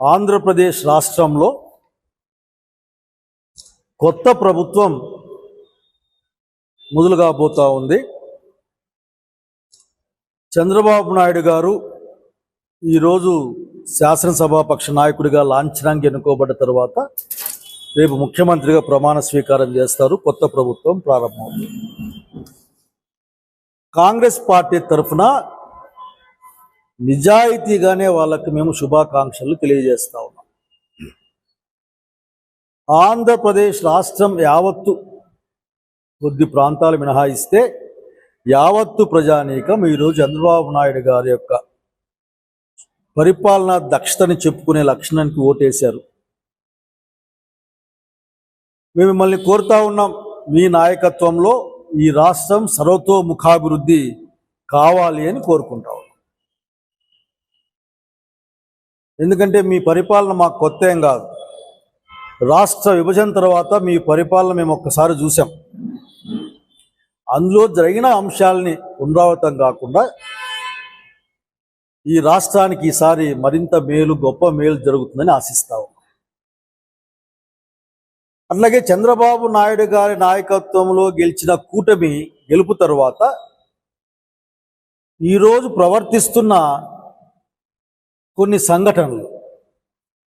ఆంధ్రప్రదేశ్ రాష్ట్రంలో కొత్త ప్రభుత్వం మొదలు కాబోతా ఉంది. చంద్రబాబు నాయుడు గారు ఈరోజు శాసనసభాపక్ష నాయకుడిగా లాంఛనంగా ఎన్నుకోబడ్డ తర్వాత రేపు ముఖ్యమంత్రిగా ప్రమాణ స్వీకారం చేస్తారు. కొత్త ప్రభుత్వం ప్రారంభమవుతుంది కాంగ్రెస్ పార్టీ తరఫున నిజాయితీగానే వాళ్ళకి మేము శుభాకాంక్షలు తెలియజేస్తా ఉన్నాం. ఆంధ్రప్రదేశ్ రాష్ట్రం యావత్తు కొద్ది ప్రాంతాలు మినహాయిస్తే యావత్తు ప్రజానీకం ఈరోజు చంద్రబాబు నాయుడు గారి యొక్క పరిపాలనా దక్షతని చెప్పుకునే లక్షణానికి ఓటేశారు. మేము మిమ్మల్ని కోరుతా ఉన్నాం మీ నాయకత్వంలో ఈ రాష్ట్రం సర్వతోముఖాభివృద్ధి కావాలి అని కోరుకుంటా ఉన్నాం. ఎందుకంటే మీ పరిపాలన మాకు కొత్త ఏం కాదు. రాష్ట్ర విభజన తర్వాత మీ పరిపాలన మేము ఒక్కసారి చూసాం. అందులో జరిగిన అంశాలని పునరావృతం కాకుండా ఈ రాష్ట్రానికి ఈసారి మరింత మేలు గొప్ప మేలు జరుగుతుందని ఆశిస్తాం అట్లాగే చంద్రబాబు నాయుడు గారి నాయకత్వంలో గెలిచిన కూటమి గెలుపు తరువాత ఈరోజు ప్రవర్తిస్తున్న కొన్ని సంఘటనలు.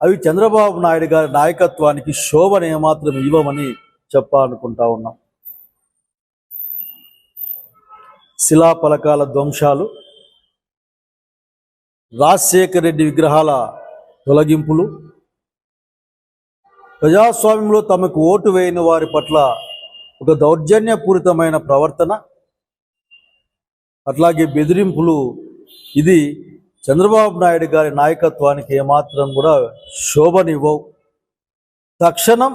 అవి చంద్రబాబు నాయుడు గారి నాయకత్వానికి శోభను ఏమాత్రం ఇవ్వమని చెప్పాలనుకుంటా ఉన్నాం. శిలాఫలకాల ధ్వంసాలు రాజశేఖర రెడ్డి విగ్రహాల తొలగింపులు ప్రజాస్వామ్యంలో తమకు ఓటు వేయని వారి పట్ల ఒక దౌర్జన్యపూరితమైన ప్రవర్తన అట్లాగే బెదిరింపులు. ఇది చంద్రబాబు నాయుడు గారి నాయకత్వానికి ఏమాత్రం కూడా శోభనివ్వవు. తక్షణం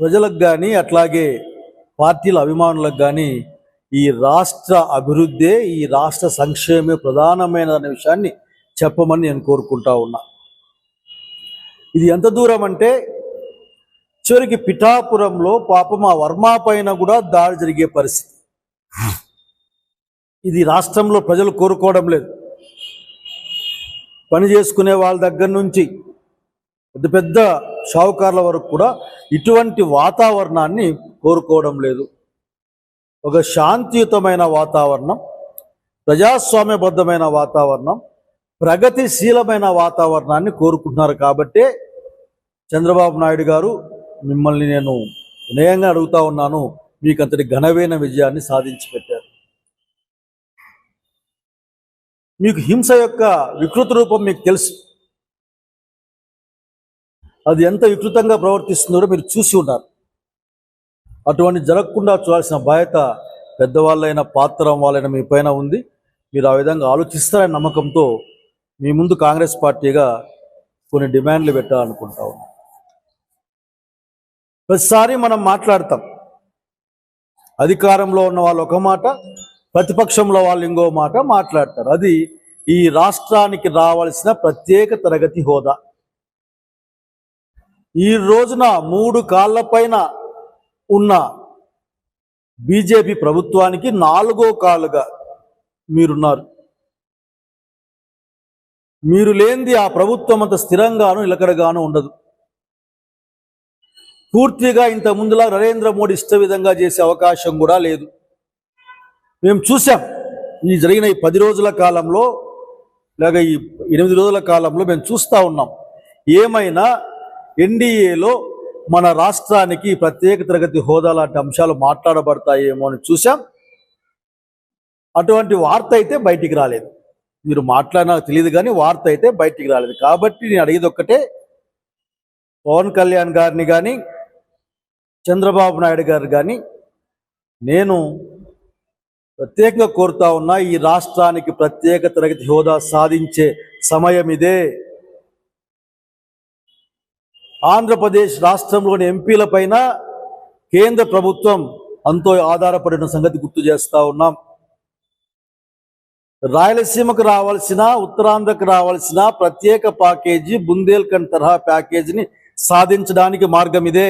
ప్రజలకు కానీ అట్లాగే పార్టీల అభిమానులకు కానీ ఈ రాష్ట్ర అభివృద్ధే ఈ రాష్ట్ర సంక్షేమే ప్రధానమైన అనే విషయాన్ని చెప్పమని నేను కోరుకుంటా ఉన్నా. ఇది ఎంత దూరం అంటే చివరికి పిఠాపురంలో పాపం ఆ వర్మ పైన కూడా దాడి జరిగే పరిస్థితి. ఇది రాష్ట్రంలో ప్రజలు కోరుకోవడం లేదు. పని చేసుకునే వాళ్ళ దగ్గర నుంచి పెద్ద పెద్ద షావుకారుల వరకు కూడా ఇటువంటి వాతావరణాన్ని కోరుకోవడం లేదు. ఒక శాంతియుతమైన వాతావరణం ప్రజాస్వామ్యబద్ధమైన వాతావరణం ప్రగతిశీలమైన వాతావరణాన్ని కోరుకుంటున్నారు కాబట్టే చంద్రబాబు నాయుడు గారు మిమ్మల్ని నేను వినయంగా అడుగుతా ఉన్నాను. మీకు అంతటి ఘనమైన విజయాన్ని సాధించి పెట్టారు. మీకు హింస యొక్క వికృత రూపం మీకు తెలుసు. అది ఎంత వికృతంగా ప్రవర్తిస్తుందో మీరు చూసి ఉన్నారు అటువంటి జరగకుండా చూడాల్సిన బాధ్యత పెద్దవాళ్ళైన పాత్రం వాళ్ళైన మీ పైన ఉంది. మీరు ఆ విధంగా ఆలోచిస్తారనే నమ్మకంతో మీ ముందు కాంగ్రెస్ పార్టీగా కొన్ని డిమాండ్లు పెట్టాలనుకుంటా ఉన్నాం. ప్రతిసారి మనం మాట్లాడతాం. అధికారంలో ఉన్న వాళ్ళు ఒక మాట ప్రతిపక్షంలో వాళ్ళు ఇంకో మాట మాట్లాడతారు. అది ఈ రాష్ట్రానికి రావాల్సిన ప్రత్యేక తరగతి హోదా. ఈ రోజున మూడు కాళ్ళ పైన ఉన్న బీజేపీ ప్రభుత్వానికి నాలుగో కాళ్ళుగా మీరున్నారు. మీరు లేనిది ఆ ప్రభుత్వం అంత స్థిరంగాను నిలకడగాను ఉండదు. పూర్తిగా ఇంత ముందులా నరేంద్ర మోడీ ఇష్ట విధంగా చేసే అవకాశం కూడా లేదు. మేము చూసాం ఈ జరిగిన ఈ పది రోజుల కాలంలో లేక ఈ ఎనిమిది రోజుల కాలంలో మేము చూస్తూ ఉన్నాం. ఏమైనా ఎన్డీఏలో మన రాష్ట్రానికి ప్రత్యేక తరగతి హోదా లాంటి అంశాలు మాట్లాడబడతాయేమో అని చూసాం అటువంటి వార్త అయితే బయటికి రాలేదు. మీరు మాట్లాడినా తెలియదు కానీ వార్త అయితే బయటికి రాలేదు. కాబట్టి నేను అడిగేది ఒక్కటే పవన్ కళ్యాణ్ గారిని కానీ చంద్రబాబు నాయుడు గారు కానీ నేను ప్రత్యేకంగా కోరుతా ఉన్నా ఈ రాష్ట్రానికి ప్రత్యేక తరగతి హోదా సాధించే సమయం ఇదే. ఆంధ్రప్రదేశ్ రాష్ట్రంలోని ఎంపీల పైన కేంద్ర ప్రభుత్వం అంతో ఆధారపడిన సంగతి గుర్తు చేస్తా ఉన్నాం. రాయలసీమకు రావాల్సిన ఉత్తరాంధ్రకు రావాల్సిన ప్రత్యేక ప్యాకేజీ బుందేల్ఖండ్ తరహా ప్యాకేజీని సాధించడానికి మార్గం ఇదే.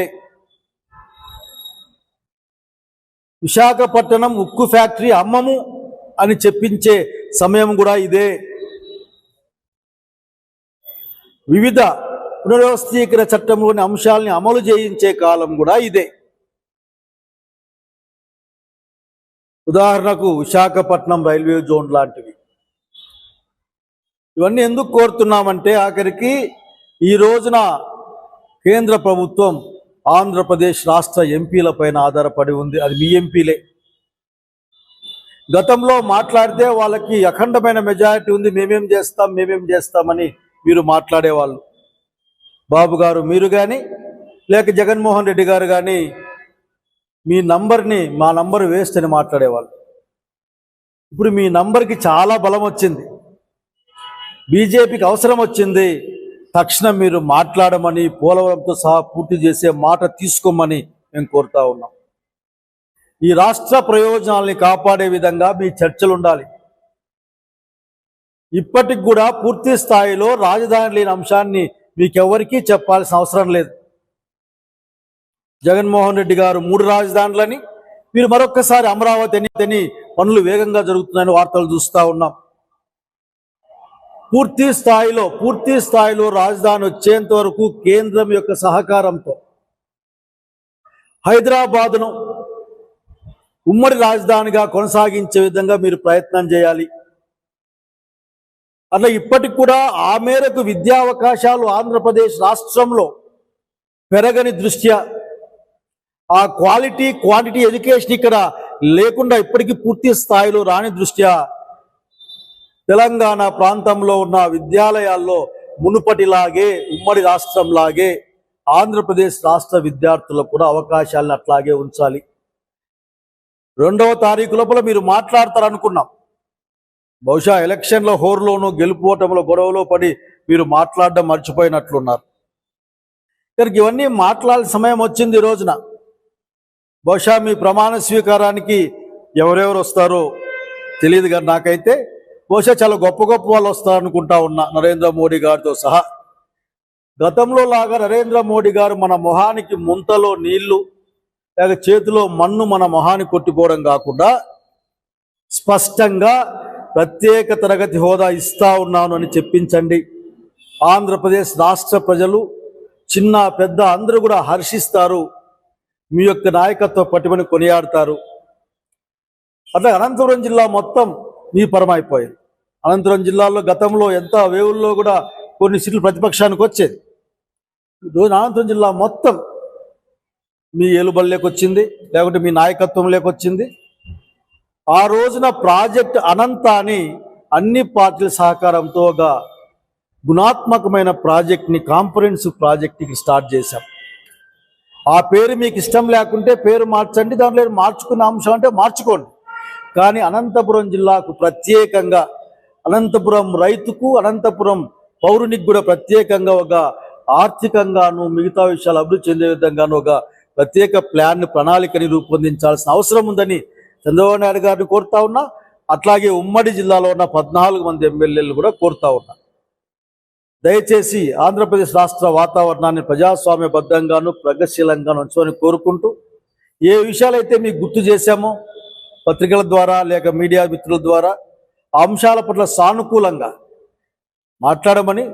విశాఖపట్నం ఉక్కు ఫ్యాక్టరీ అమ్మము అని చెప్పించే సమయం కూడా ఇదే. వివిధ పునర్వ్యవస్థీకరణ చట్టంలోని అంశాలని అమలు చేయించే కాలం కూడా ఇదే. ఉదాహరణకు విశాఖపట్నం రైల్వే జోన్ లాంటివి. ఇవన్నీ ఎందుకు కోరుతున్నామంటే ఆఖరికి ఈ రోజున కేంద్ర ప్రభుత్వం ఆంధ్రప్రదేశ్ రాష్ట్ర ఎంపీల పైన ఆధారపడి ఉంది. అది మీ ఎంపీలే. గతంలో మాట్లాడితే వాళ్ళకి అఖండమైన మెజారిటీ ఉంది. మేమేం చేస్తాం మేమేం చేస్తామని మీరు మాట్లాడేవాళ్ళు. బాబు గారు మీరు కానీ లేక జగన్మోహన్ రెడ్డి గారు కానీ మీ నంబర్ని మా నంబర్ వేస్ట్ అని మాట్లాడేవాళ్ళు. ఇప్పుడు మీ నంబర్కి చాలా బలం వచ్చింది. బీజేపీకి అవసరం వచ్చింది. తక్షణం మీరు మాట్లాడమని పోలవరంతో సహా పూర్తి చేసే మాట తీసుకోమని మేము కోరుతా ఉన్నాం. ఈ రాష్ట్ర ప్రయోజనాల్ని కాపాడే విధంగా మీ చర్చలు ఉండాలి ఇప్పటికి కూడా పూర్తి స్థాయిలో రాజధాని లేని అంశాన్ని మీకెవరికీ చెప్పాల్సిన అవసరం లేదు. జగన్మోహన్ రెడ్డి గారు మూడు రాజధానులని మీరు మరొక్కసారి అమరావతి అని అని పనులు వేగంగా జరుగుతున్నాయని వార్తలు చూస్తూ ఉన్నాం. పూర్తి స్థాయిలో పూర్తి స్థాయిలో రాజధాని వచ్చేంత వరకు కేంద్రం యొక్క సహకారంతో. హైదరాబాదును ఉమ్మడి రాజధానిగా కొనసాగించే విధంగా మీరు ప్రయత్నం చేయాలి. అట్లా ఇప్పటికి కూడా ఆ మేరకు విద్యా అవకాశాలు ఆంధ్రప్రదేశ్ రాష్ట్రంలో పెరగని దృష్ట్యా ఆ క్వాలిటీ క్వాంటిటీ ఎడ్యుకేషన్ ఇక్కడ లేకుండా ఇప్పటికీ పూర్తి స్థాయిలో రాని దృష్ట్యా తెలంగాణ ప్రాంతంలో ఉన్న విద్యాలయాల్లో మునుపటిలాగే ఉమ్మడి రాష్ట్రంలాగే ఆంధ్రప్రదేశ్ రాష్ట్ర విద్యార్థులకు కూడా అవకాశాలను అట్లాగే ఉంచాలి. రెండవ తారీఖు లోపల మీరు మాట్లాడతారనుకున్నాం. బహుశా ఎలక్షన్ల హోరులోనూ గెలుపుకోవటంలో గొడవలో పడి మీరు మాట్లాడడం మర్చిపోయినట్లున్నారు. ఇక్కడికి ఇవన్నీ మాట్లాడాల్సిన సమయం వచ్చింది ఈ రోజున. బహుశా మీ ప్రమాణ స్వీకారానికి ఎవరెవరు వస్తారో తెలియదు కానీ నాకైతే బహుశా చాలా గొప్ప గొప్ప వాళ్ళు వస్తారనుకుంటా ఉన్నా నరేంద్ర మోడీ గారితో సహా. గతంలో లాగా నరేంద్ర మోడీ గారు మన మొహానికి ముంతలో నీళ్ళు లేక చేతిలో మన్ను మన మొహాన్ని కొట్టిపోవడం కాకుండా స్పష్టంగా ప్రత్యేక తరగతి హోదా ఇస్తా ఉన్నాను అని చెప్పించండి. ఆంధ్రప్రదేశ్ రాష్ట్ర ప్రజలు చిన్న పెద్ద అందరూ కూడా హర్షిస్తారు. మీ యొక్క నాయకత్వ పట్టుమని కొనియాడతారు. అట్లా అనంతపురం జిల్లా మొత్తం మీ పరమైపోయింది అనంతపురం జిల్లాలో గతంలో ఎంత వేవుల్లో కూడా కొన్ని సీట్లు ప్రతిపక్షానికి వచ్చేది. ఈరోజు అనంతపురం జిల్లా మొత్తం మీ ఏలుబడిలోకి వచ్చింది లేకుంటే మీ నాయకత్వం వచ్చింది. ఆ రోజున ప్రాజెక్ట్ అనంతాన్ని అని అన్ని పార్టీల సహకారంతో ఒక గుణాత్మకమైన ప్రాజెక్ట్ని కాంపరెన్సివ్ ప్రాజెక్ట్కి స్టార్ట్ చేశాం. ఆ పేరు మీకు ఇష్టం లేకుంటే పేరు మార్చండి దాంట్లో మార్చుకున్న అంశం అంటే మార్చుకోండి. కానీ అనంతపురం జిల్లాకు ప్రత్యేకంగా అనంతపురం రైతుకు అనంతపురం పౌరునికి కూడా ప్రత్యేకంగా ఒక ఆర్థికంగాను మిగతా విషయాలు అభివృద్ధి చెందే విధంగాను ఒక ప్రత్యేక ప్లాన్ ప్రణాళికని రూపొందించాల్సిన అవసరం ఉందని చంద్రబాబు నాయుడు గారిని కోరుతా ఉన్నా అట్లాగే ఉమ్మడి జిల్లాలో ఉన్న పద్నాలుగు మంది ఎమ్మెల్యేలు కూడా కోరుతా ఉన్నా. దయచేసి ఆంధ్రప్రదేశ్ రాష్ట్ర వాతావరణాన్ని ప్రజాస్వామ్యబద్ధంగాను ప్రగతిశీలంగాను ఉంచమని కోరుకుంటూ ఏ విషయాలైతే మీకు గుర్తు చేశామో పత్రికల ద్వారా లేక మీడియా మిత్రుల ద్వారా అంశాల పట్ల సానుకూలంగా మాట్లాడమని